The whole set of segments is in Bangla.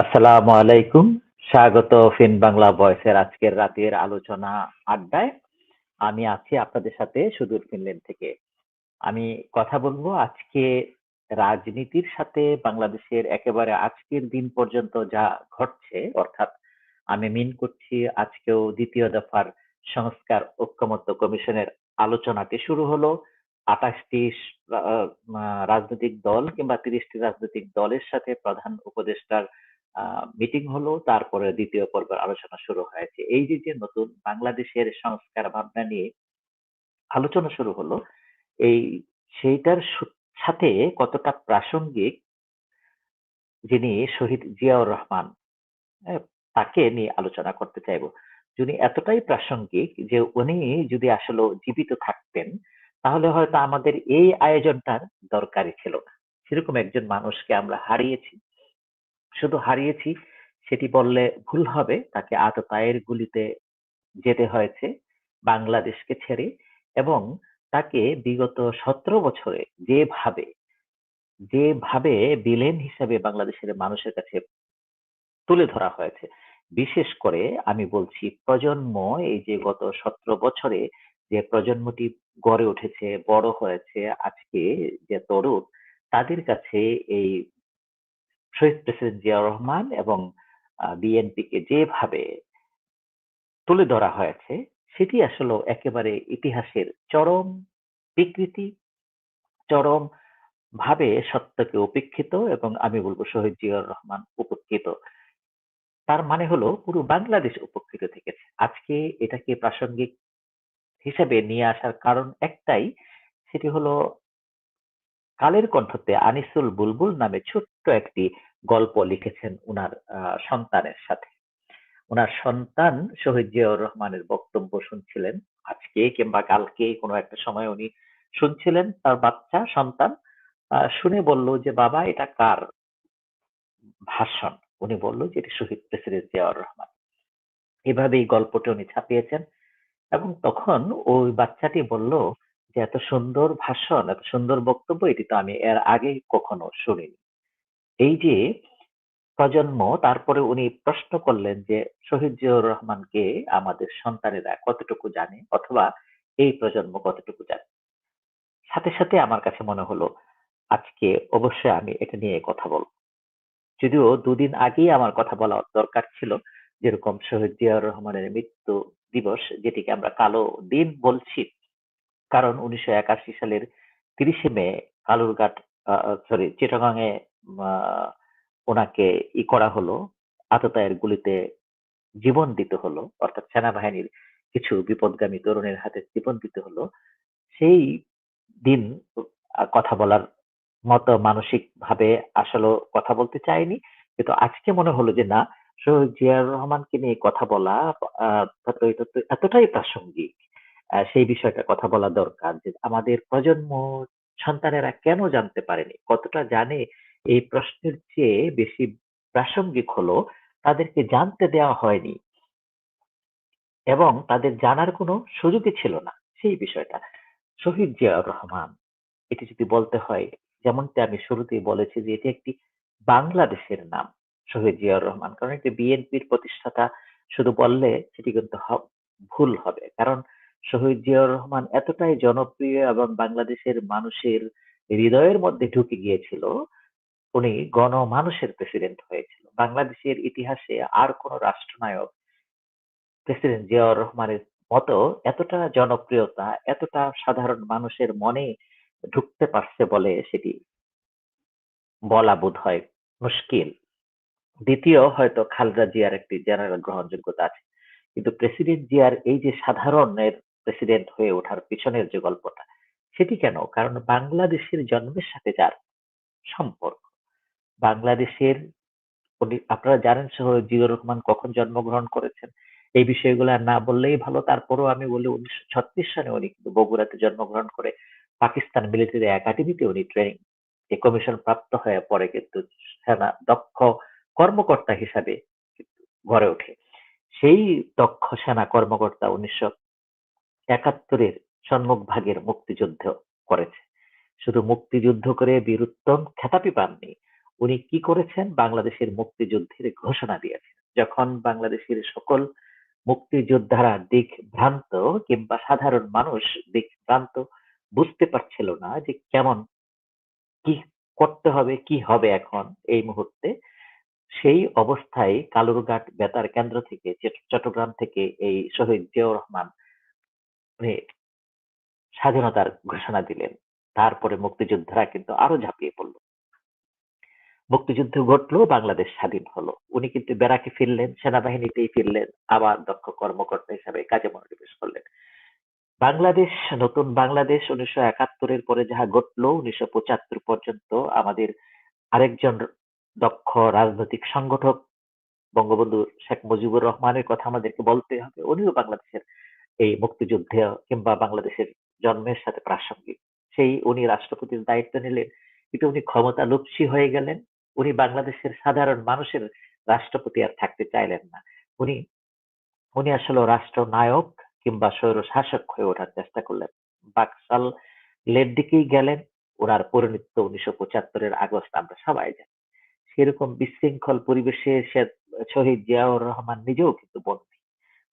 আসসালামু আলাইকুম। স্বাগত ফিন বাংলা ভয়েসের আজকের রাতের আলোচনা আড্ডায়। আমি আছি আপনাদের সাথে সুদূর ফিনল্যান্ড থেকে। আমি কথা বলব আজকে রাজনীতির সাথে বাংলাদেশের একেবারে আজকের দিন পর্যন্ত যা ঘটছে, অর্থাৎ আমি মিন করছি আজকেও দ্বিতীয় দফার সংস্কার ঐক্যমত্য কমিশনের আলোচনাটি শুরু হলো। আঠাশটি রাজনৈতিক দল কিংবা তিরিশটি রাজনৈতিক দলের সাথে প্রধান উপদেষ্টার মিটিং হলো, তারপরে দ্বিতীয় পর্বের আলোচনা শুরু হয়েছে। এই যে যে নতুন বাংলাদেশের সংস্কার ভাবনা নিয়ে আলোচনা শুরু হলো, এই সেইটার সাথে কতটা প্রাসঙ্গিক যিনি শহীদ জিয়াউর রহমান তাকে নিয়ে আলোচনা করতে চাইব। যিনি এতটাই প্রাসঙ্গিক যে, উনি যদি আসলে জীবিত থাকতেন, তাহলে হয়তো আমাদের এই আয়োজনটার দরকারই ছিল না। সেরকম একজন মানুষকে আমরা হারিয়েছি। শুধু হারিয়েছি, সেটি বললে ভুল হবে। তাকে আততায়ের গুলিতে যেতে হয়েছে বাংলাদেশকে ছেড়ে এবং তাকে বিগত সতেরো বছরে যেভাবে যেভাবে বিলেন হিসাবে বাংলাদেশের মানুষের কাছে তুলে ধরা হয়েছে। বিশেষ করে আমি বলছি প্রজন্ম, এই যে গত সতেরো বছরে যে প্রজন্মটি গড়ে উঠেছে, বড় হয়েছে, আজকে যে তরুণ, তাদের কাছে এই শহীদ প্রেসিডেন্ট জিয়াউর রহমান এবং বিএনপিকে যেভাবে তুলে ধরা হয়েছে, সেটি আসলে একেবারে ইতিহাসের চরম বিকৃতি, চরম ভাবে সত্যকে উপেক্ষিত এবং আমি বলব শহীদ জিয়াউর রহমান উপেক্ষিত। তার মানে হলো পুরো বাংলাদেশ উপকৃত থেকেছে। আজকে এটাকে প্রাসঙ্গিক হিসেবে নিয়ে আসার কারণ একটাই, সেটি হলো কালের কণ্ঠতে আনিসুল বুলবুল নামে ছোট্ট একটি গল্প লিখেছেন উনার সন্তানের সাথে। ওনার সন্তান শহীদ জিয়াউর রহমানের বক্তব্য শুনছিলেন। আজকে কিংবা কালকে কোনো একটা সময় উনি শুনছিলেন তার বাচ্চা, সন্তান শুনে বলল যে, বাবা, এটা কার ভাষণ? উনি বলল যে, এটি শহীদ প্রেসিডেন্ট জিয়াউর রহমান। এভাবে এই গল্পটি উনি ছাপিয়েছেন এবং তখন ওই বাচ্চাটি বলল যে, এত সুন্দর ভাষণ, এত সুন্দর বক্তব্য, এটি তো আমি এর আগে কখনো শুনিনি। এই যে প্রজন্ম, তারপরে উনি প্রশ্ন করলেন যে, শহীদ জিয়াউর রহমানকে আমাদের সন্তানেরা কতটুকু জানে? অথবা, এই প্রজন্ম কতটুকু জানে? সাথে সাথে আমার কাছে মনে হলো, আজকে অবশ্যই আমি এটা নিয়ে কথা বলব। যদিও দুদিন আগেই আমার কথা বলা দরকার ছিল, যেরকম শহীদ জিয়াউর রহমানের মৃত্যু দিবস, যেটিকে আমরা কালো দিন বলছি। কারণ উনিশশো একাশি সালের তিরিশে মে কালুরঘাট সরি চিটাগাঙে ওনাকে ই করা হলো, আততায়ের গুলিতে জীবন দিতে হলো, অর্থাৎ সেনাবাহিনীর কিছু বিপদগামী তরুণের হাতে জীবন দিতে হলো, সেই দিন কথা বলার মতো মানসিক ভাবে আসলে কথা বলতে চাইনি কিন্তু আজকে মনে হলো যে, না, শহীদ জিয়াউর রহমানকে নিয়ে কথা বলা এতটাই প্রাসঙ্গিক সেই বিষয়টা কথা বলা দরকার যে, আমাদের প্রজন্ম সন্তানেরা কেন জানতে পারেনি? কতটা জানে এই প্রশ্নের চেয়ে বেশি প্রাসঙ্গিক হলো তাদেরকে জানতে দেওয়া হয়নি। এবং তাদের জানার কোনো সুযোগই ছিল না সেই বিষয়টা। শহীদ জিয়াউর রহমান, এটি যদি বলতে হয়, যেমনটি আমি শুরুতেই বলেছি যে এটি একটি বাংলাদেশের নাম, শহীদ জিয়াউর রহমান। কারণ এটি বিএনপির প্রতিষ্ঠাতা, শুধু বললে সেটি কিন্তু ভুল হবে। কারণ শহীদ জিয়াউর রহমান এতটাই জনপ্রিয় এবং বাংলাদেশের মানুষের হৃদয়ের মধ্যে ঢুকে গিয়েছিল উনি গণমানুষের প্রেসিডেন্ট হয়েছিল। বাংলাদেশের ইতিহাসে আর কোন রাষ্ট্রনায়ক প্রেসিডেন্ট জিয়াউর রহমানের মতো এতটা জনপ্রিয়তা, এতটা সাধারণ মানুষের মনে ঢুকতে পারছে বলে সেটি বলা বোধ হয় মুশকিল। দ্বিতীয় হয়তো খালেদা জিয়ার একটি জেনারেল গ্রহণযোগ্যতা আছে। কিন্তু প্রেসিডেন্ট জিয়ার এই যে সাধারণের প্রেসিডেন্ট হয়ে ওঠার পিছনের যে গল্পটা, সেটি কেন? কারণ বাংলাদেশের জন্মের সাথে যার সম্পর্ক। বাংলাদেশের আপনারা জানেন জিয়র রহমান কখন জন্মগ্রহণ করেছেন? এই বিষয়গুলো না বললেই ভালো। তারপরও আমি বলি, উনিশশো ছত্রিশ সালে উনি কিন্তু বগুড়াতে জন্মগ্রহণ করে। পাকিস্তান মিলিটারি একাডেমিতে উনি ট্রেনিং যে কমিশন প্রাপ্ত হয়ে পরে কিন্তু সেনা দক্ষ কর্মকর্তা হিসাবে গড়ে ওঠে। সেই দক্ষ সেনা কর্মকর্তা উনিশশো একাত্তরের সম্মুখ ভাগের মুক্তিযুদ্ধ করেছে। শুধু মুক্তিযুদ্ধ করে বীরুত্তম খেতাবি পাননি উনি কি করেছেন? বাংলাদেশের মুক্তিযুদ্ধের ঘোষণা দিয়েছেন। যখন বাংলাদেশের সকল মুক্তিযোদ্ধারা দিক ভ্রান্ত কিংবা সাধারণ মানুষ দিক ভ্রান্ত বুঝতে পারছিল না যে কেমন কি করতে হবে, কি হবে এখন এই মুহূর্তে, সেই অবস্থায় কালুরঘাট বেতার কেন্দ্র থেকে চট্টগ্রাম থেকে এই শহীদ জিয়াউর রহমান স্বাধীনতার ঘোষণা দিলেন। তারপরে মুক্তিযোদ্ধারা কিন্তু আরও ঝাঁপিয়ে পড়ল। মুক্তিযুদ্ধ ঘটলো, বাংলাদেশ স্বাধীন হলো। উনি কিন্তু বেড়াকে ফিরলেন, সেনাবাহিনীতেই ফিরলেন, আবার দক্ষ কর্মকর্তা হিসাবে কাজে মনোনিবেশ করলেন। বাংলাদেশ, নতুন বাংলাদেশ উনিশশো একাত্তরের পরে যাহা ঘটলো, উনিশশো পঁচাত্তর পর্যন্ত আমাদের আরেকজন দক্ষ রাজনৈতিক সংগঠক বঙ্গবন্ধু শেখ মুজিবুর রহমানের কথা আমাদেরকে বলতে হবে। উনিও বাংলাদেশের এই মুক্তিযুদ্ধে কিংবা বাংলাদেশের জন্মের সাথে প্রাসঙ্গিক। সেই উনি রাষ্ট্রপতির দায়িত্ব নিলেন, কিন্তু উনি ক্ষমতা লুপসি হয়ে গেলেন। উনি বাংলাদেশের সাধারণ মানুষের রাষ্ট্রপতি আর থাকতে চাইলেন না। উনি উনি আসলে রাষ্ট্র নায়ক কিংবা স্বৈর শাসক হয়ে ওঠার চেষ্টা করলেন। বাকশাল লের দিকেই গেলেন। ওনার পরিণত উনিশশো পঁচাত্তরের আগস্ট আমরা সবাই জানি। সেরকম বিশৃঙ্খল পরিবেশে সে, শহীদ জিয়াউর রহমান নিজেও কিন্তু বন্দী।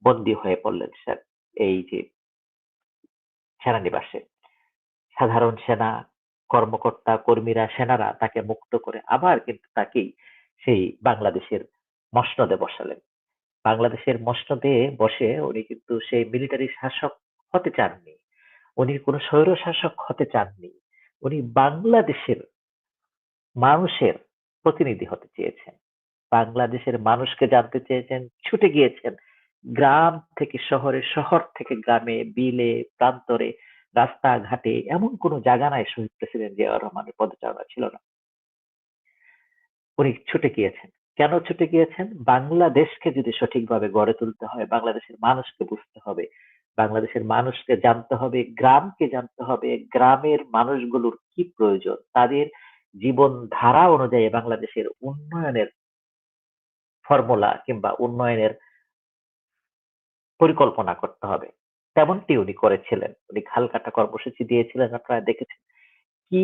বন্দী হয়ে পড়লেন স্যার। এই যে সেনানিবাসে। সাধারণ সেনা কর্মকর্তা, কর্মীরা, সেনারা তাকে মুক্ত করে আবার কিন্তু তাকেই সেই বাংলাদেশের মসনদে বসালেন। বাংলাদেশের মসনদে বসে উনি কিন্তু সেই মিলিটারি শাসক হতে চাননি। উনি কোনো স্বৈর শাসক হতে চাননি। উনি বাংলাদেশের মানুষের প্রতিনিধি হতে চেয়েছেন। বাংলাদেশের মানুষকে জানতে চেয়েছেন, ছুটে গিয়েছেন গ্রাম থেকে শহরে, শহর থেকে গ্রামে, বিলে, প্রান্তরে রাস্তাঘাটে এমন কোনো জায়গা নাই শহীদ প্রেসিডেন্ট জিয়াউর রহমানের পদচারণা ছিল না। উনি ছুটে গিয়েছেন। কেন ছুটে গিয়েছেন? বাংলাদেশকে যদি সঠিকভাবে গড়ে তুলতে হয়, বাংলাদেশের মানুষকে বুঝতে হবে, বাংলাদেশের মানুষকে জানতে হবে, গ্রামকে জানতে হবে, গ্রামের মানুষগুলোর কি প্রয়োজন, তাদের জীবন ধারা অনুযায়ী বাংলাদেশের উন্নয়নের ফর্মুলা কিংবা উন্নয়নের পরিকল্পনা করতে হবে। তেমনটি উনি করেছিলেন। উনি খালকাটা কর্মসূচি দিয়েছিলেন, আপনারা দেখেছেন। কি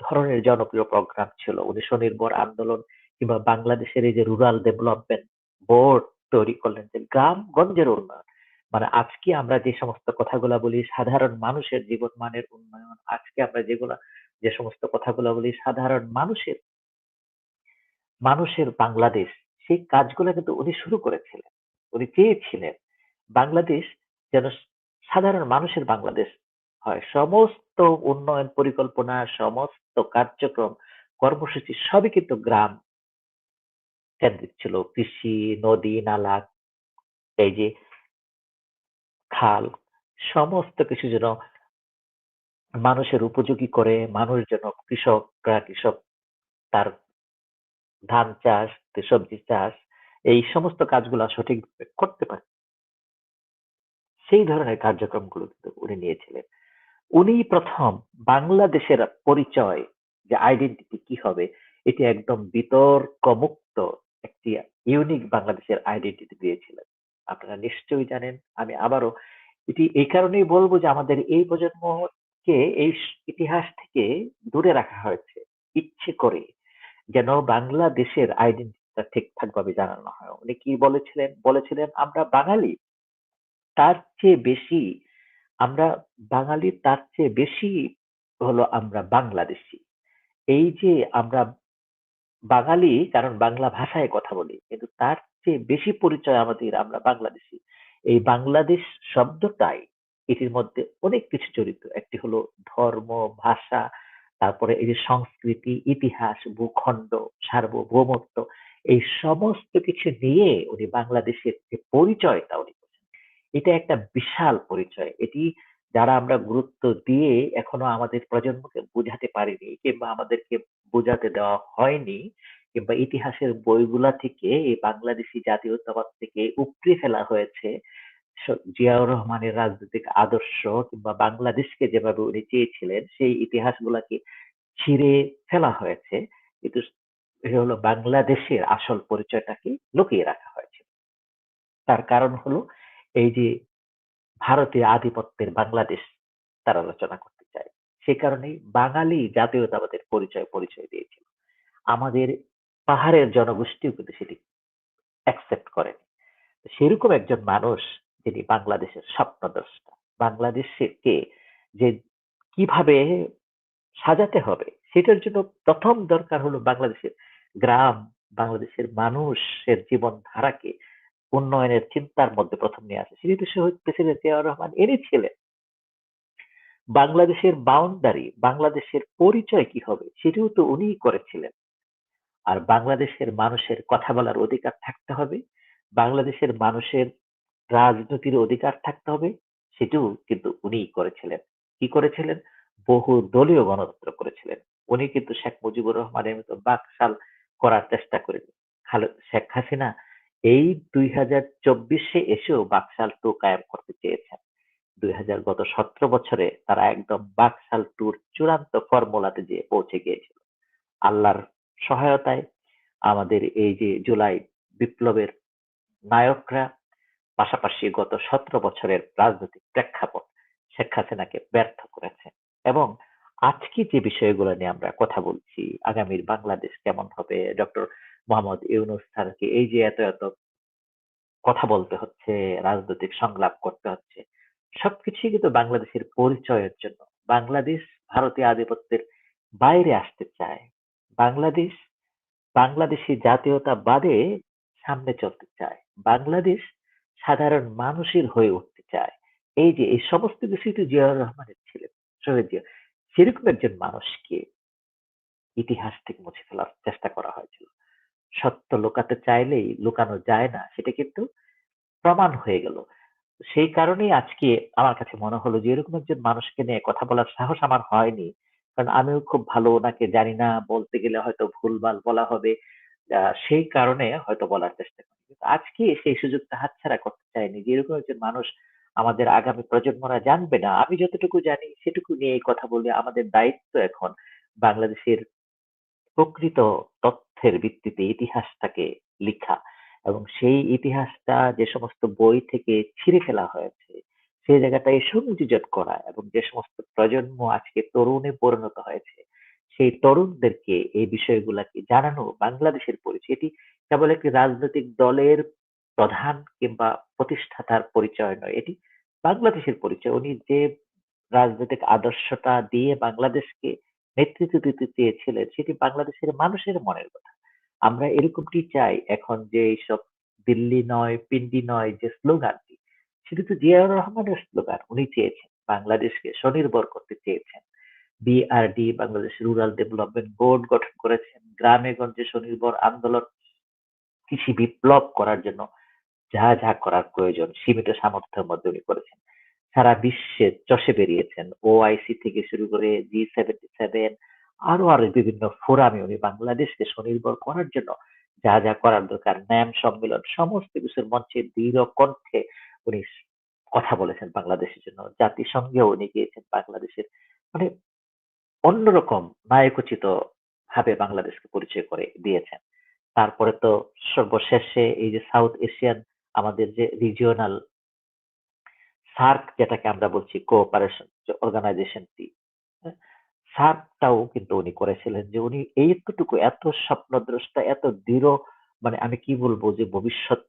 ধরনের জনপ্রিয় প্রোগ্রাম ছিল? উনি স্বনির্ভর আন্দোলন কিংবা বাংলাদেশের এই যে রুরাল ডেভেলপমেন্ট বোর্ড তৈরি করলেন যে গ্রাম গঞ্জের উন্নয়ন। মানে আজকে আমরা যে সমস্ত কথাগুলা বলি, সাধারণ মানুষের জীবন মানের উন্নয়ন, আজকে আমরা যেগুলা, যে সমস্ত কথাগুলো বলি, সাধারণ মানুষের মানুষের বাংলাদেশ, সেই কাজগুলো কিন্তু উনি শুরু করেছিলেন। উনি চেয়েছিলেন বাংলাদেশ যেন সাধারণ মানুষের বাংলাদেশ হয়। সমস্ত উন্নয়ন পরিকল্পনা, সমস্ত কার্যক্রম, কর্মসূচি সবই কিন্তু গ্রাম কেন্দ্রিক ছিল। কৃষি, নদী, নালা, এই যে খাল, সমস্ত কিছু যেন মানুষের উপযোগী করে, মানুষ যেন কৃষকরা, কৃষক তার ধান চাষ সবজি চাষ, এই সমস্ত কাজগুলো সঠিক করতে পারে। সেই ধরনের কার্যক্রমগুলো কিন্তু উনি নিয়েছিলেন। উনি প্রথম বাংলাদেশের পরিচয় যে আইডেন্টিটি কি হবে, এটি একদম বিতর্কমুক্ত একটি ইউনিক বাংলাদেশের আইডেন্টিটি দিয়েছিলেন। আপনারা নিশ্চয়ই জানেন, আমি আবারও এটি এই কারণেই বলব যে আমাদের এই প্রজন্মকে এই ইতিহাস থেকে দূরে রাখা হয়েছে ইচ্ছে করে যেন বাংলাদেশের আইডেন্টিটিটা ঠিকঠাক ভাবে জানানো হয়। উনি কি বলেছিলেন? বলেছিলেন, আমরা বাঙালি তার চেয়ে বেশি আমরা বাঙালি তার চেয়ে বেশি হলো আমরা বাংলাদেশি। এই যে আমরা বাঙালি, কারণ বাংলা ভাষায় কথা বলি, কিন্তু তার চেয়ে বেশি পরিচয় আমাদের আমরা বাংলাদেশি। এই বাংলাদেশ শব্দটাই এটির মধ্যে অনেক কিছু জড়িত। একটি হলো ধর্ম, ভাষা, তারপরে এই যে সংস্কৃতি, ইতিহাস, ভূখণ্ড, সার্বভৌমত্ব, এই সমস্ত কিছু নিয়ে উনি বাংলাদেশের যে পরিচয়টা উনি এটা একটা বিশাল পরিচয়। এটি যারা আমরা গুরুত্ব দিয়ে এখনও আমাদের প্রজন্মকে বোঝাতে পারিনি কিংবা আমাদেরকে বোঝাতে দেওয়া হয়নি কিংবা ইতিহাসের বইগুলা থেকে, এই বাংলাদেশি জাতীয়তাবাদ থেকে উপড়ে ফেলা হয়েছে জিয়াউর রহমানের রাজনৈতিক আদর্শ কিংবা বাংলাদেশকে যেভাবে উনি চেয়েছিলেন, সেই ইতিহাসগুলাকে ছিঁড়ে ফেলা হয়েছে। কিন্তু হলো বাংলাদেশের আসল পরিচয়টাকে লুকিয়ে রাখা হয়েছে। তার কারণ হলো এই যে ভারতীয় আধিপত্যের বাংলাদেশ তার আলোচনা করতে চায় সে কারণেই বাঙালি জাতীয়তাবাদের পরিচয় পরিচয় দিয়েছিল আমাদের পাহাড়ের জনগোষ্ঠীও কিন্তু সেটি অ্যাকসেপ্ট করেনি। সেরকম একজন মানুষ যিনি বাংলাদেশের স্বপ্নদ্রষ্টা। বাংলাদেশকে যে কীভাবে সাজাতে হবে সেটার জন্য প্রথম দরকার হলো বাংলাদেশের গ্রাম, বাংলাদেশের মানুষের জীবনধারাকে উন্নয়নের চিন্তার মধ্যে প্রথম নিয়ে আসে। সেটি শহীদ প্রেসিডেন্ট জিয়াউর রহমান এনেছিলেন। বাংলাদেশের বাউন্ডারি, বাংলাদেশের পরিচয় কি হবে সেটিও তো উনিই করেছিলেন। আর বাংলাদেশের মানুষের কথা বলার অধিকার থাকতে হবে। বাংলাদেশের মানুষের রাজনীতির অধিকার থাকতে হবে। সেটিও কিন্তু উনিই করেছিলেন। কি করেছিলেন? বহু দলীয় গণতন্ত্র করেছিলেন। উনি কিন্তু শেখ মুজিবুর রহমানের মতো বাকশাল করার চেষ্টা করেনি। শেখ হাসিনা এই দুই হাজার চব্বিশে এসেও বাকশাল টু কায়েম করতে চেয়েছেন। দুই হাজার গত সতেরো বছরে তারা একদম বাকশাল টুর চূড়ান্ত ফর্মুলাতে যেয়ে পৌঁছে গিয়েছিল। আল্লাহর সহায়তায় আমাদের এই যে জুলাই বিপ্লবের নায়করা, পাশাপাশি গত সতেরো বছরের রাজনৈতিক প্রেক্ষাপট শেখ হাসিনাকে ব্যর্থ করেছে এবং আজকে যে বিষয়গুলো নিয়ে আমরা কথা বলছি, আগামীর বাংলাদেশ কেমন হবে ডক্টর মোহাম্মদ ইউনুস স্যারকে এই যে এত এত কথা বলতে হচ্ছে, রাজনৈতিক সংলাপ করতে হচ্ছে, সবকিছুই কিন্তু বাংলাদেশের পরিচয়ের জন্য। বাংলাদেশ ভারতীয় আধিপত্যের বাইরে আসতে চায়। বাংলাদেশ বাংলাদেশি জাতীয়তাবাদে সামনে চলতে চায়। বাংলাদেশ সাধারণ মানুষের হয়ে উঠতে চায়। এই যে, এই সমস্ত কিছুই তো জিয়াউর রহমানের ছিলেন শহীদ জিয়া, সেরকম একজন মানুষকে ইতিহাস থেকে মুছে ফেলার চেষ্টা করা হয়েছিল। সত্য লুকাতে চাইলেই লুকানো যায় না, সেটা কিন্তু প্রমাণ হয়ে গেল। সেই কারণেই আজকে আমার কাছে মনে হলো যে, এরকম একজন মানুষকে নিয়ে কথা বলার সাহস আমার হয়নি। কারণ আমিও খুব ভালো ওনাকে জানি না, বলতে গেলে হয়তো ভুলভাল বলা হবে। সেই কারণে হয়তো বলার চেষ্টা করি। আজকে সেই সুযোগটা হাতছাড়া করতে চাইনি যে, এরকম একজন মানুষ আমাদের আগামী প্রজন্মরা জানবে না। আমি যতটুকু জানি, সেটুকু নিয়ে কথা বলে আমাদের দায়িত্ব এখন বাংলাদেশের প্রকৃত তথ্যের ভিত্তিতে ইতিহাসটাকে লিখা এবং সেই ইতিহাসটা যে সমস্ত বই থেকে ছিঁড়ে ফেলা হয়েছে সেই জায়গাটায় সংযোজন করা এবং যে সমস্ত প্রজন্ম আজকে তরুণে পরিণত হয়েছে, সেই তরুণদেরকে এই বিষয়গুলাকে জানানো বাংলাদেশের পরিচয়, এটি কেবল একটি রাজনৈতিক দলের প্রধান কিংবা প্রতিষ্ঠাতার পরিচয় নয়, এটি বাংলাদেশের পরিচয়। উনি যে রাজনৈতিক আদর্শটা দিয়ে বাংলাদেশকে নেতৃত্ব দিতে চেয়েছিলেন সেটি বাংলাদেশের মানুষের মনের কথা। আমরা এরকমটি চাই এখন যে এইসব দিল্লি নয়, পিন্ডি নয় যে স্লোগানটি, সেটি তো জিয়াউর রহমানের স্লোগান, উনি চেয়েছেন, বাংলাদেশকে স্বনির্ভর করতে চেয়েছেন। BRD, Bangladesh rural development board, গঠন করেছেন। গ্রামে গঞ্জে স্বনির্ভর আন্দোলন, কৃষি বিপ্লব করার জন্য যা যা করার প্রয়োজন, সীমিত সামর্থ্যের মধ্যে উনি করেছেন। সারা বিশ্বে চষে বেরিয়েছেন। ওআইসি থেকে শুরু করে জি সেভেন্টি সেভেন আরও আরও বিভিন্ন ফোরামে উনি বাংলাদেশকে স্বনির্ভর করার জন্য যা যা করার দরকার। ন্যাম সম্মেলন, সমস্ত কিছুর মঞ্চে দৃঢ় কণ্ঠে উনি কথা বলেছেন বাংলাদেশের জন্য। জাতিসংঘেও উনি গিয়েছেন বাংলাদেশের মানে অন্যরকম নায়কোচিত ভাবে বাংলাদেশকে পরিচয় করে দিয়েছেন। তারপরে তো সর্বশেষে এই যে সাউথ এশিয়ান আমাদের যে রিজিওনাল সার্ক যেটাকে আমরা বলছি কোঅপারেশন অর্গানাইজেশনটি সার্কটাও কিন্তু উনি করেছিলেন যে উনি এইটুকু এত স্বপ্নদ্রষ্টা, এত দৃঢ় মানে আমি কি বলব যে ভবিষ্যৎ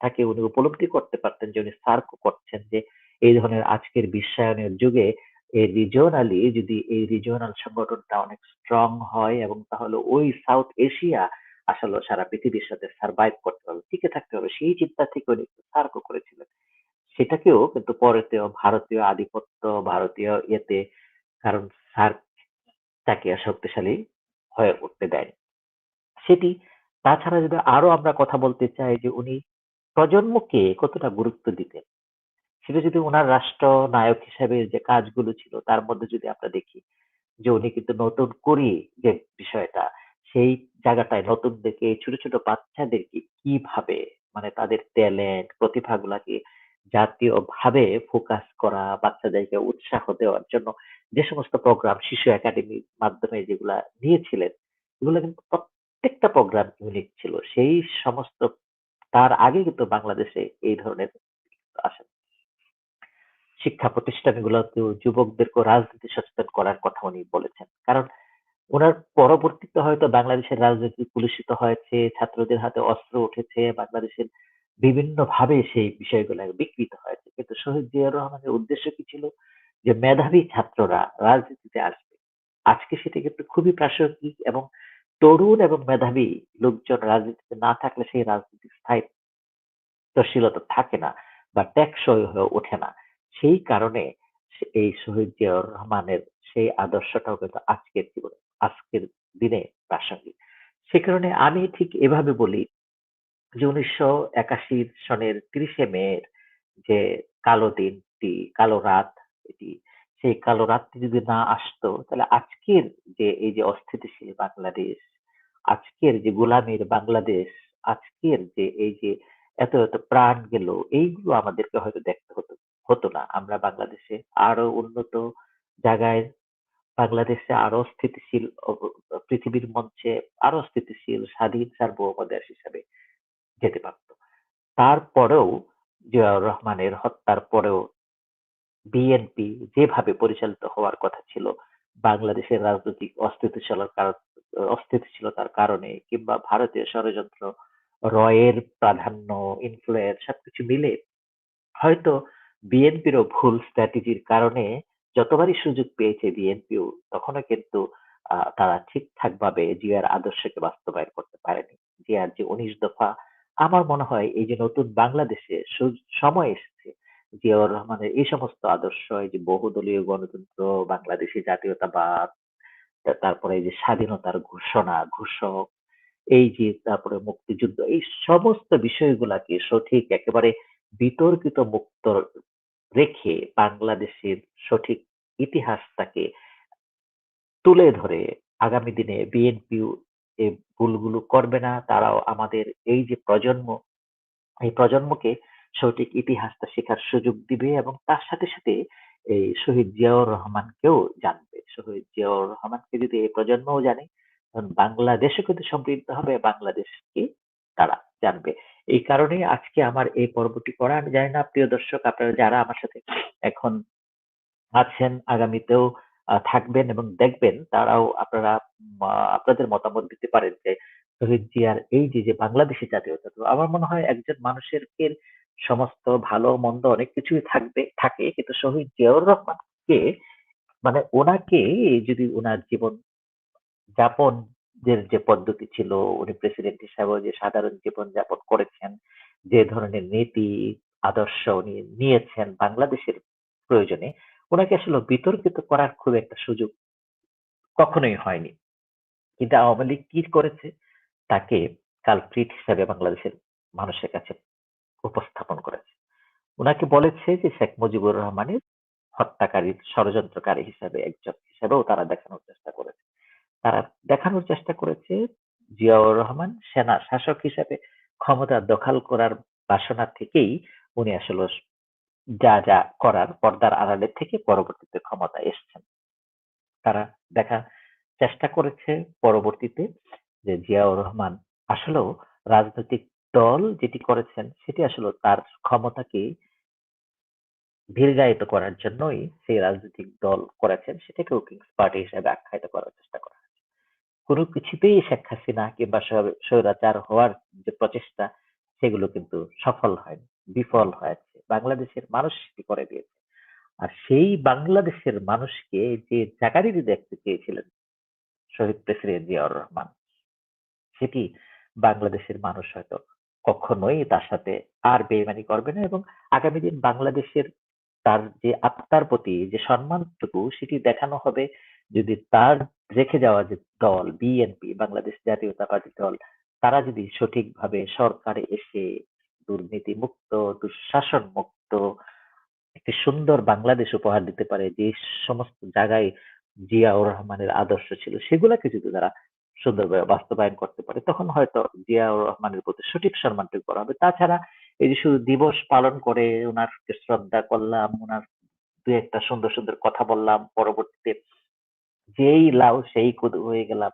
তাকে উনি উপলব্ধি করতে পারতেন যে উনি সার্ক করছেন যে এই ধরনের আজকের বিশ্বায়নের যুগে এই রিজিওনালি যদি এই রিজিওনাল সংগঠনটা অনেক স্ট্রং হয় এবং তাহলে ওই সাউথ এশিয়া আসলে সারা পৃথিবীর সাথে সার্ভাইভ করতে হবে টিকে থাকতে হবে, সেই চিন্তা থেকে উনি সার্ক করেছিলেন। সেটাকেও কিন্তু পরেতেও ভারতীয় আধিপত্য, ভারতীয় ইয়েতে কারণ সার্ক তাকে শক্তিশালী হয়ে উঠতে দেয় সেটি তাছাড়া যদি আরও আমরা কথা বলতে চাই যে উনি প্রজন্মকে কতটা গুরুত্ব দিতেন, সেটা যদি ওনার রাষ্ট্র নায়ক হিসেবে যে কাজগুলো ছিল, তার মধ্যে যদি আমরা দেখি যে উনি কিন্তু নতুন করি যে বিষয়টা, সেই জায়গাটায় নতুন দেখে ছোট ছোট বাচ্চাদেরকে কীভাবে মানে তাদের ট্যালেন্ট প্রতিভাগুলাকে জাতীয়ভাবে ফোকাস করা বাচ্চাদেরকে উৎসাহ দেওয়ার জন্য যে সমস্ত প্রোগ্রাম শিশু একাডেমির মাধ্যমে যেগুলা নিয়েছিলেন এগুলো কিন্তু প্রত্যেকটা প্রোগ্রাম ইউনিক ছিল। সেই সমস্ত তার আগে কিন্তু বাংলাদেশে এই ধরনের আসেন শিক্ষা প্রতিষ্ঠানগুলোতেও যুবকদেরকে রাজনীতি সচেতন করার কথা উনি বলেছেন। কারণ উনার পরবর্তীতে হয়তো বাংলাদেশের রাজনীতি কলুষিত হয়েছে, ছাত্রদের হাতে অস্ত্র উঠেছে, বাংলাদেশের বিভিন্নভাবে সেই বিষয়গুলো বিকৃত হয়েছে। কিন্তু শহীদ জিয়াউর রহমানের উদ্দেশ্য কি ছিল? যে মেধাবী ছাত্ররা রাজনীতিতে আসবে। আজকে সেটা কিন্তু খুবই প্রাসঙ্গিক এবং তরুণ এবং মেধাবী লোকজন রাজনীতিতে না থাকলে সেই রাজনীতির স্থায়িত্বশীলতা থাকে না বা টেকসই হয়ে ওঠে না। সেই কারণে এই শহীদ জিয়াউর রহমানের সেই আদর্শটাও কিন্তু আজকের জীবনে, আজকের দিনে প্রাসঙ্গিক। সে কারণে আমি ঠিক এভাবে বলি যে ১৯৮১ সনের ৩০শে মের যে কালো দিনটি, কালো রাত এটি, সেই কালো রাতটি যদি না আসতো তাহলে আজকের যে এই যে অস্থিতিশীল বাংলাদেশ, আজকের যে গোলামীর বাংলাদেশ, আজকের যে এই যে এত, এত প্রাণ গেল এইগুলো আমাদেরকে হয়তো দেখতে হতো হতো না। আমরা বাংলাদেশে আরও উন্নত জায়গায় বাংলাদেশে আরও স্থিতিশীল পৃথিবীর মঞ্চে আরও স্থিতিশীল স্বাধীন সার্বভৌম দেশ হিসাবে যেতে পারত। তারপরেও জিয়াউর রহমানের হত্যার পরেও বিএনপি যেভাবে পরিচালিত হওয়ার কথা ছিল বাংলাদেশের রাজনৈতিক অস্থিতিশীলতার কারণ অস্থিতিশীলতার কারণে কিংবা ভারতীয় ষড়যন্ত্র, রয়ের প্রাধান্য, ইনফ্লুয়েন্স সবকিছু মিলে হয়তো বিএনপিরও ভুল স্ট্র্যাটেজির কারণে যতবারই সুযোগ পেয়েছে বিএনপিও তখনও কিন্তু তারা ঠিকঠাকভাবে জিয়ার আদর্শকে বাস্তবায়ন করতে পারেনি। জিয়ার যে ১৯ দফা আমার মনে হয় এই যে নতুন বাংলাদেশে সময় এসেছে জিয়াউর রহমানের এই সমস্ত আদর্শ এই যে বহুদলীয় গণতন্ত্র, বাংলাদেশী জাতীয়তাবাদ, তারপরে এই যে স্বাধীনতার ঘোষণা, ঘোষক, এই যে তারপরে মুক্তিযুদ্ধ এই সমস্ত বিষয়গুলাকে সঠিক একেবারে বিতর্কিত মুক্ত রেখে বাংলাদেশের সঠিক ইতিহাসটাকে তুলে ধরে আগামী দিনে বিএনপিও এই ভুলগুলো করবে না। তারাও আমাদের এই যে প্রজন্ম, এই প্রজন্মকে সঠিক ইতিহাসটা শেখার সুযোগ দিবে এবং তার সাথে, সাথে এই শহীদ জিয়াউর রহমানকেও জানবে। শহীদ জিয়াউর রহমানকে যদি এই প্রজন্মও জানে, তখন বাংলাদেশও কিন্তু সমৃদ্ধ হবে, বাংলাদেশকে তারা জানবে। এই কারণেই আজকে আমার এই পর্বটি করা। আমি জানি না প্রিয় দর্শক আপনারা যারা আমার সাথে এখন আছেন, আগামীতেও থাকবেন এবং দেখবেন তারাও আপনারা আপনাদের মতামত দিতে পারেন যে শহীদ জিয়ার এই যে, যে বাংলাদেশী জাতীয়তা তো আমার মনে হয় একজন মানুষের কে সমস্ত ভালো-মন্দ অনেক কিছুই থাকবে থাকে। কিন্তু শহীদ জিয়াউর রহমানকে মানে উনাকে যদি ওনার জীবন যাপনের যে পদ্ধতি ছিল, উনি প্রেসিডেন্ট হিসাবে যে সাধারণ জীবন যাপন করেছেন, যে ধরনের নীতি, আদর্শ উনি নিয়েছেন বাংলাদেশের প্রয়োজনে, উনাকে আসলে বিতর্কিত করার খুব একটা সুযোগ কখনোই হয়নি। কিন্তু আওয়ামী লীগ কি করেছে? তাকে কালপ্রিট হিসাবে বাংলাদেশের মানুষের কাছে উপস্থাপন করেছে। উনাকে বলেছে যে শেখ মুজিবুর রহমানের হত্যাকারী, ষড়যন্ত্রকারী হিসাবে একজন হিসাবেও তারা দেখানোর চেষ্টা করেছে। তারা দেখানোর চেষ্টা করেছে জিয়াউর রহমান সেনা শাসক হিসাবে ক্ষমতা দখল করার বাসনা থেকেই উনি আসলে যা, যা করার পর্দার আড়ালে থেকে পরবর্তীতে ক্ষমতায় এসছেন। তারা দেখার চেষ্টা করেছে পরবর্তীতে যে জিয়াউর রহমান আসলেও রাজনৈতিক দল যেটি করেছেন সেটি আসলে তার ক্ষমতাকে দীর্ঘায়িত করার জন্যই সেই রাজনৈতিক দল করেছেন সেটাকেও কিংস পার্টি হিসেবে আখ্যায়িত করার চেষ্টা করা হয়েছে। কোনো কিছুতেই শেখ হাসিনা কিংবা স্বৈরাচার হওয়ার যে প্রচেষ্টা সেগুলো কিন্তু সফল হয়নি, বিফল হয়েছে। বাংলাদেশের মানুষ সেটি করে দিয়েছে। আর সেই বাংলাদেশের মানুষকে যে জায়গাটিতে দেখতে চেয়েছিলেন শহীদ প্রেসিডেন্ট জিয়াউর রহমান, সেটি বাংলাদেশের মানুষ হয়তো কখনোই তার সাথে আর বেইমানি করবে না এবং আগামী দিন বাংলাদেশের তার যে আত্মার প্রতি যে সম্মানটুকু সেটি দেখানো হবে যদি তার রেখে যাওয়া যে দল বিএনপি বাংলাদেশ জাতীয়তাবাদী দল তারা যদি সঠিকভাবে সরকারে এসে দুর্নীতি মুক্ত, দুঃশাসন মুক্ত একটি সুন্দর বাংলাদেশ উপহার দিতে পারে যে সমস্ত জায়গায় জিয়াউর রহমানের আদর্শ ছিল সেগুলাকে যদি তারা সুন্দরভাবে বাস্তবায়ন করতে পারে তখন হয়তো জিয়াউর রহমানের প্রতি সঠিক সম্মানটুকু করা হবে। তাছাড়া এই যে শুধু দিবস পালন করে উনারকে শ্রদ্ধা করলাম, ওনার দু একটা সুন্দর, সুন্দর কথা বললাম। পরবর্তীতে যেই লাউ সেই কদু হয়ে গেলাম।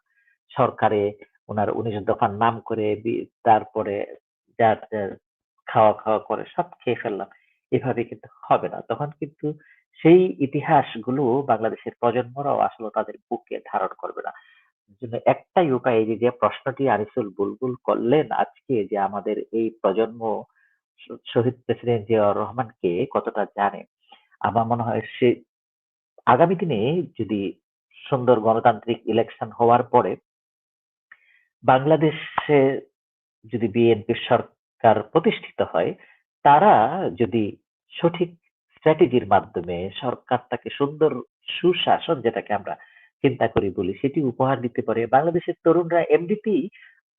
সরকারে ওনার উনিশ দফার নাম করে তারপরে যার খাওয়া, খাওয়া করে সব খেয়ে ফেললাম। এভাবে কিন্তু হবে না। তখন কিন্তু সেই ইতিহাসগুলো বাংলাদেশের প্রজন্মরাও আসলে তাদের বুকে ধারণ করবে না। একটাই উপায় এই যে, প্রশ্নটি আনিসুল বুলবুল করলেন আজকে যে আমাদের এই প্রজন্ম শহীদ প্রেসিডেন্ট জিয়াউর রহমানকে কতটা জানে? আমার মনে হয় সে আগামী দিনে যদি সুন্দর গণতান্ত্রিক ইলেকশন হওয়ার পরে বাংলাদেশে যদি বিএনপির সরকার প্রতিষ্ঠিত হয়, তারা যদি সঠিক স্ট্র্যাটেজির মাধ্যমে সরকারটাকে সুন্দর সুশাসন যেটাকে আমরা চিন্তা করি বলি, সেটি উপহার দিতে পারে। বাংলাদেশের তরুণরা এমনিতেই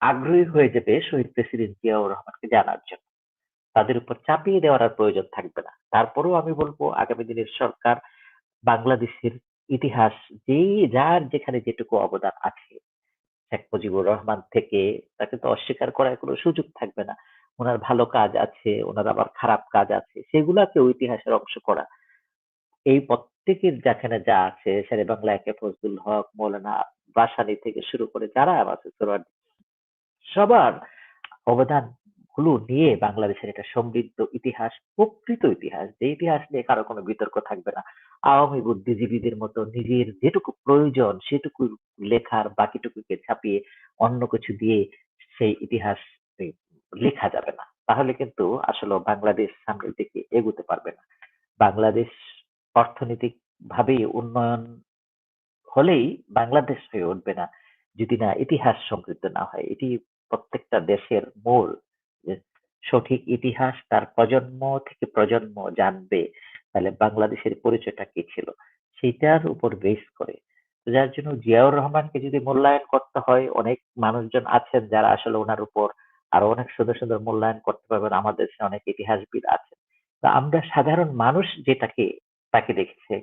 আগ্রহী হয়ে যাবে শহীদ প্রেসিডেন্ট জিয়াউর রহমানকে জানার জন্য। তাদের উপর চাপিয়ে দেওয়ার আর প্রয়োজন থাকবে না। তারপরেও আমি বলব আগামী দিনের সরকার বাংলাদেশের ইতিহাস যে যার যেখানে যেটুকু অবদান আছে, শেখ মুজিবুর রহমান থেকে তাকে তো অস্বীকার করার কোনো সুযোগ থাকবে না। উনার ভালো কাজ আছে, ওনার আবার খারাপ কাজ আছে। সেগুলাকেও ইতিহাসের অংশ করা। এই প্রত্যেকের যেখানে যা আছে শেরেবাংলা একে ফজলুল হক, মৌলানা ভাসানী থেকে শুরু করে যারা আছে সবার অবদানগুলো নিয়ে বাংলাদেশের একটা সমৃদ্ধ ইতিহাস, প্রকৃত ইতিহাস, যে ইতিহাস নিয়ে কারও কোনো বিতর্ক থাকবে না। আওয়ামী বুদ্ধিজীবীদের মতো নিজের যেটুকু প্রয়োজন সেটুকু লেখার বাকিটুকুকে ছাপিয়ে অন্য কিছু দিয়ে সেই ইতিহাস লেখা যাবে না। তাহলে কিন্তু আসলে বাংলাদেশ সামনের দিকে এগুতে পারবে না। বাংলাদেশ অর্থনৈতিকভাবে উন্নয়ন হলেই বাংলাদেশ হয়ে উঠবে না। যদি না ইতিহাস সমৃদ্ধ না হয়। এটি প্রত্যেকটা দেশের মূল সঠিক ইতিহাস তার প্রজন্ম থেকে প্রজন্ম জানবে। তাহলে বাংলাদেশের পরিচয়টা কি ছিল? সেটার উপর বেস করে। যার জন্য জিয়াউর রহমানকে যদি মূল্যায়ন করতে হয়, অনেক মানুষজন আছেন যারা আসলে ওনার উপর আরও অনেক সুন্দর, সুন্দর মূল্যায়ন করতে পারবেন। আমাদের দেশে অনেক ইতিহাসবিদ আছেন। তো আমরা সাধারণ মানুষ যেটাকে তাকে দেখেছে,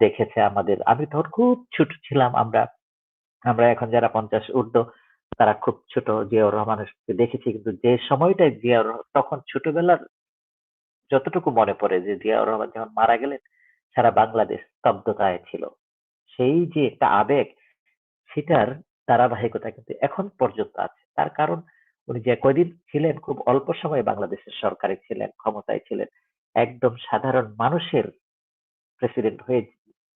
দেখেছে আমাদের আমি তখন খুব ছোট ছিলাম আমরা আমরা এখন যারা ৫০ ঊর্ধ্ব তারা খুব ছোট জিয়াউর রহমানকে দেখেছি কিন্তু যে সময়টায় জিয়াউর তখন ছোটবেলার যতটুকু মনে পড়ে যে জিয়াউর রহমান যখন মারা গেলেন সারা বাংলাদেশ স্তব্ধতায় ছিল। সেই যে একটা আবেগ সেটার ধারাবাহিকতা কিন্তু এখন পর্যন্ত আছে। তার কারণ উনি যে কয়দিন ছিলেন খুব অল্প সময়ে বাংলাদেশের সরকারে ছিলেন, ক্ষমতায় ছিলেন। একদম সাধারণ মানুষের প্রেসিডেন্ট হয়ে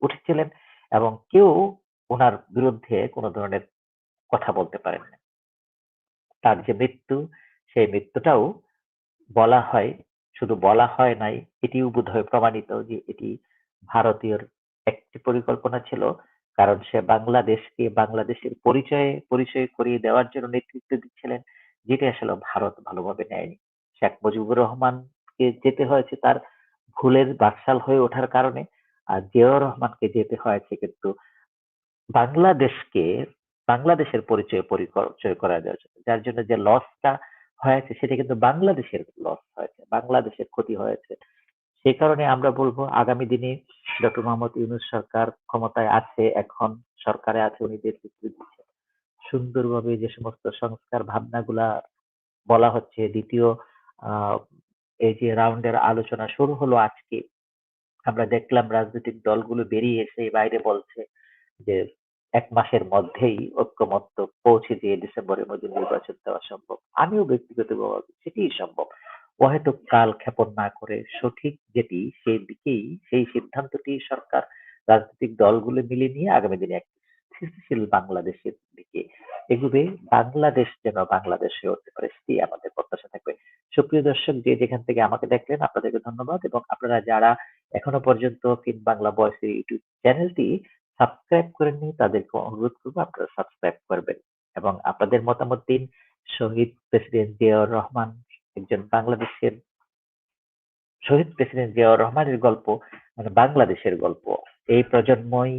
উঠেছিলেন এবং কেউ উনার বিরুদ্ধে কোন ধরনের কথা বলতে পারেন না। তার যে মৃত্যু, সেই মৃত্যুটাও বলা হয়, শুধু বলা হয় নাই, এটিও বোধহয় প্রমাণিত যে এটি ভারতীয়র একটি পরিকল্পনা ছিল। কারণ সে বাংলাদেশকে বাংলাদেশের পরিচয়ে পরিচয় করিয়ে দেওয়ার জন্য নেতৃত্ব দিচ্ছিলেন, যেটি আসলে ভারত ভালোভাবে নেয়নি। শেখ মুজিবুর রহমানকে যেতে হয়েছে তার ভুলের বাকশাল হয়ে ওঠার কারণে। আর জিয়াউর রহমানকে যেতে হয়েছে কিন্তু বাংলাদেশকে বাংলাদেশের পরিচয়ে পরিচয় করা জন্য। যার জন্য যে লসটা হয়েছে সেটা কিন্তু বাংলাদেশের লস হয়েছে। বাংলাদেশের ক্ষতি হয়েছে। সে কারণে আমরা বলব আগামী দিনে ডক্টর মোহাম্মদ ইউনূস সরকার ক্ষমতায় আছে এখন, সরকারে আছে উনি নেতৃত্ব দিচ্ছেন। সুন্দরভাবে যে সমস্ত সংস্কার ভাবনাগুলা বলা হচ্ছে ২য় আ, এই যে রাউন্ডের আলোচনা শুরু হলো আজকে। আমরা দেখলাম রাজনৈতিক দলগুলো বেরিয়ে এসে বাইরে বলছে যে ১ মাসের মধ্যেই ঐক্যমত্য পৌঁছে দিয়ে ডিসেম্বরের মধ্যে নির্বাচন দেওয়া সম্ভব। আমিও ব্যক্তিগতভাবে সেটিই সম্ভব। অহেতুক কাল ক্ষেপণ না করে সঠিক যেটি, সেই দিকেই, সেই সিদ্ধান্তটি সরকার, রাজনৈতিক দলগুলো মিলে নিয়ে আগামী দিনে এক স্থিতিশীল বাংলাদেশের দিকে এগুবে, বাংলাদেশ যেন বাংলাদেশ উঠতে পারে সেটি আমাদের প্রত্যাশা থাকবে। সুপ্রিয় দর্শক, যে যেখান থেকে আমাকে দেখলেন, আপনাদেরকে ধন্যবাদ এবং আপনারা যারা এখনও পর্যন্ত ফিন বাংলা ভয়েসের ইউটিউব চ্যানেলটি সাবস্ক্রাইব করেননি, তাদেরকে অনুরোধ করব আপনারা সাবস্ক্রাইব করবেন এবং আপনাদের মতামত দিন। শহীদ প্রেসিডেন্ট জিয়াউর রহমান, একজন বাংলাদেশের শহীদ প্রেসিডেন্ট জিয়াউর রহমানের গল্প মানে বাংলাদেশের গল্প। এই প্রজন্মই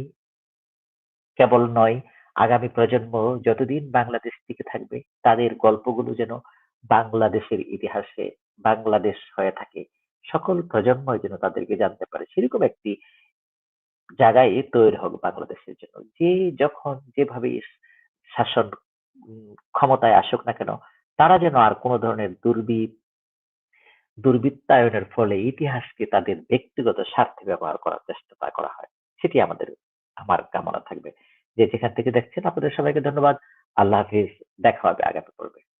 কেবল নয়, আগামী প্রজন্ম যতদিন বাংলাদেশ টিকে থাকবে তাদের গল্পগুলো যেন বাংলাদেশের ইতিহাসে বাংলাদেশ হয়ে থাকে। সকল প্রজন্মই যেন তাদেরকে জানতে পারে। সেরকম একটি জায়গায় তৈরি হোক বাংলাদেশের জন্য। যে যখন যেভাবে শাসন ক্ষমতায় আসুক না কেন, তারা যেন আর কোন ধরনের দুর্বি দুর্বৃত্তায়নের ফলে ইতিহাসকে তাদের ব্যক্তিগত স্বার্থে ব্যবহার করার চেষ্টা করা হয়। সেটি আমাদের আমার কামনা থাকবে। যে যেখান থেকে দেখছেন, আপনাদের সবাইকে ধন্যবাদ। আল্লাহ হাফিজ। দেখা হবে আগামী পর্বে।